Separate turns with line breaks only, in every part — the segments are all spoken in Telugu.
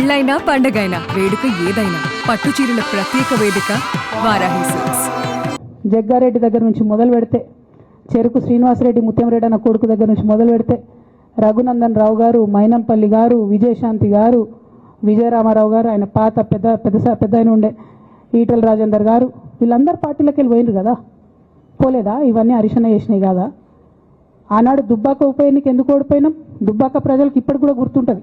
పెళ్ళైనా పండగైనా వేడుక ఏదైనా పట్టు చీరల ప్రత్యేక వేదిక వారాహి సిల్క్స్.
జగ్గారెడ్డి దగ్గర నుంచి మొదలు పెడితే చెరుకు శ్రీనివాసరెడ్డి ముత్యంరెడ్డి అన్న కొడుకు దగ్గర నుంచి మొదలు పెడితే రఘునందన్ రావు గారు మైనంపల్లి గారు విజయశాంతి గారు విజయరామారావు గారు ఆయన పాత పెద్ద పెద్ద పెద్ద ఆయన ఉండే ఈటల రాజేందర్ గారు వీళ్ళందరూ పార్టీలోకి వెళ్ళి పోయినారు కదా? పోలేదా? ఇవన్నీ అరిశన చేసినాయి కదా? ఆనాడు దుబ్బాక ఉప ఎన్నిక ఎందుకు ఓడిపోయినాం? దుబ్బాక ప్రజలకు ఇప్పటికి కూడా గుర్తుంటుంది.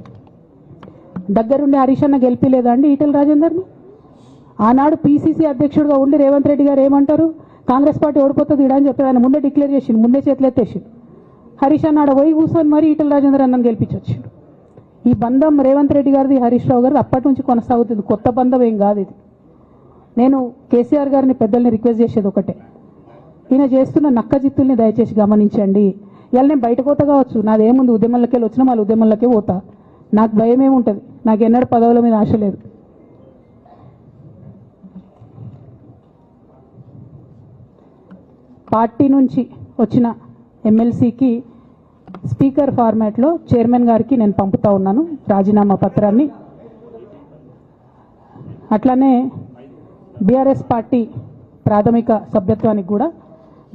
దగ్గరుండి హరీష్ అన్న గెలిపిలేదా అండి ఈటెల రాజేందర్ని? ఆనాడు పీసీసీ అధ్యక్షుడిగా ఉండి రేవంత్ రెడ్డి గారు ఏమంటారు? కాంగ్రెస్ పార్టీ ఓడిపోతుంది ఇడా అని చెప్పారు. ఆయన ముందే డిక్లేర్ చేసిండు ముందే చేతులు హరీష్ అన్నాడు వై పోయి కూర్చొని మరి ఈటల రాజేందర్ అన్నను గెలిపించొచ్చిండు. ఈ బంధం రేవంత్ రెడ్డి గారిది హరీష్ రావు గారిది అప్పటి నుంచి కొనసాగుతుంది. కొత్త బంధం ఏం కాదు ఇది. నేను కేసీఆర్ గారిని పెద్దల్ని రిక్వెస్ట్ చేసేది ఒకటే. ఈయన చేస్తున్న నక్క జిత్తుల్ని దయచేసి గమనించండి. ఇవాళ నేను బయట పోతా కావచ్చు. నాదేముంది ఉద్యమంలోకి వెళ్ళి వచ్చినా వాళ్ళ ఉద్యమంలోకే పోతా. నాకు భయం ఏముంటుంది నాకు ఎన్నడూ పదవుల మీద ఆశ లేదు. పార్టీ నుంచి వచ్చిన ఎమ్మెల్సీకి స్పీకర్ ఫార్మాట్లో చైర్మన్ గారికి నేను పంపుతా ఉన్నాను రాజీనామా పత్రాన్ని. అట్లానే బీఆర్ఎస్ పార్టీ ప్రాథమిక సభ్యత్వానికి కూడా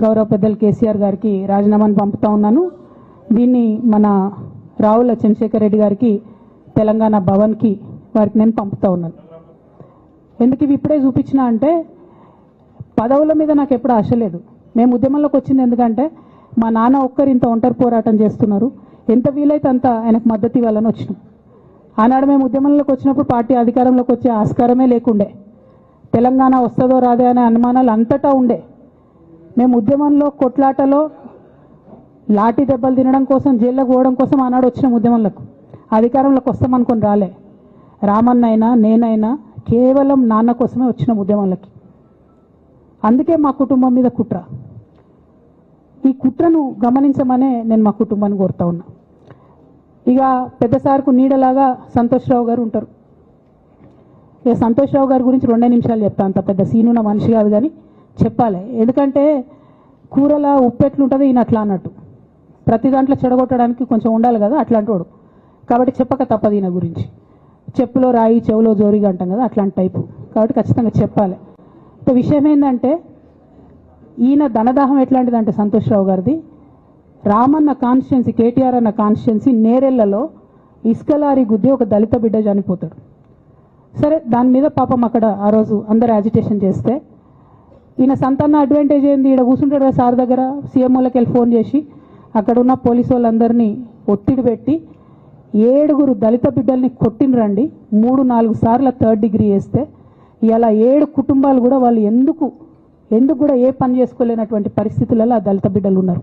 గౌరవ పెద్దలు కేసీఆర్ గారికి రాజీనామాను పంపుతా ఉన్నాను. దీన్ని మన రావుల చంద్రశేఖర్ రెడ్డి గారికి తెలంగాణ భవన్కి వారికి నేను పంపుతా ఉన్నాను. ఎందుకు ఇవి ఇప్పుడే చూపించిన అంటే పదవుల మీద నాకు ఎప్పుడు ఆశ లేదు. మేము ఉద్యమంలోకి వచ్చింది ఎందుకంటే మా నాన్న ఒక్కరు ఇంత ఒంటరి పోరాటం చేస్తున్నారు. ఎంత వీలైతే అంత ఆయనకు మద్దతు ఇవ్వాలని వచ్చినాం. ఆనాడు మేము ఉద్యమంలోకి వచ్చినప్పుడు పార్టీ అధికారంలోకి వచ్చే ఆస్కారమే లేకుండే. తెలంగాణ వస్తుందో రాదే అనే అనుమానాలు అంతటా ఉండే. మేము ఉద్యమంలో కొట్లాటలో లాఠీ దెబ్బలు తినడం కోసం జైల్లోకి పోవడం కోసం ఆనాడు వచ్చిన ఉద్యమంలోకి అధికారంలోకి వస్తామనుకొని రాలే. రామన్నైనా నేనైనా కేవలం నాన్న కోసమే వచ్చిన ఉద్యమంలోకి. అందుకే మా కుటుంబం మీద కుట్ర. ఈ కుట్రను గమనించమనే నేను మా కుటుంబాన్ని కోరుతా ఉన్నా. ఇక పెద్ద సార్కు నీడలాగా సంతోష్ రావు గారు ఉంటారు. ఇక సంతోష్ రావు గారి గురించి రెండే నిమిషాలు చెప్తాను అంత పెద్ద సీనున్న మనిషి కాదు కానీ చెప్పాలి. ఎందుకంటే కూరల ఉప్పు ఎట్లుంటుంది ఈయన అట్లా అన్నట్టు. ప్రతి దాంట్లో చెడగొట్టడానికి కొంచెం ఉండాలి కదా అట్లాంటి వాడు కాబట్టి చెప్పక తప్పదు ఈయన గురించి. చెప్పులో రాయి చెవులో జోరిగా అంటాం కదా అట్లాంటి టైపు. కాబట్టి ఖచ్చితంగా చెప్పాలి. ఇక విషయం ఏంటంటే ఈయన ధనదాహం ఎట్లాంటిదంటే సంతోష్ రావు గారిది రామన్న కాన్స్టిట్యున్సీ కేటీఆర్ అన్న కాన్స్టిట్యున్సీ నేరెళ్ళలో ఇసుకలారి గుద్ది ఒక దళిత బిడ్డ చనిపోతాడు. సరే దాని మీద పాపం అక్కడ ఆ రోజు అందరు యాజిటేషన్ చేస్తే ఈయన సంతాన అడ్వాంటేజ్ ఏంది? ఈడ కూర్చుంటాడు సార్ దగ్గర సీఎంఓలకి వెళ్ళి ఫోన్ చేసి అక్కడ ఉన్న పోలీసు వాళ్ళందరినీ ఒత్తిడి పెట్టి ఏడుగురు దళిత బిడ్డల్ని కొట్టినరండి మూడు నాలుగు సార్లు థర్డ్ డిగ్రీ వేస్తే ఇలా ఏడు కుటుంబాలు కూడా వాళ్ళు ఎందుకు ఎందుకు కూడా ఏ పని చేసుకోలేనటువంటి పరిస్థితులలో ఆ దళిత బిడ్డలు ఉన్నారు.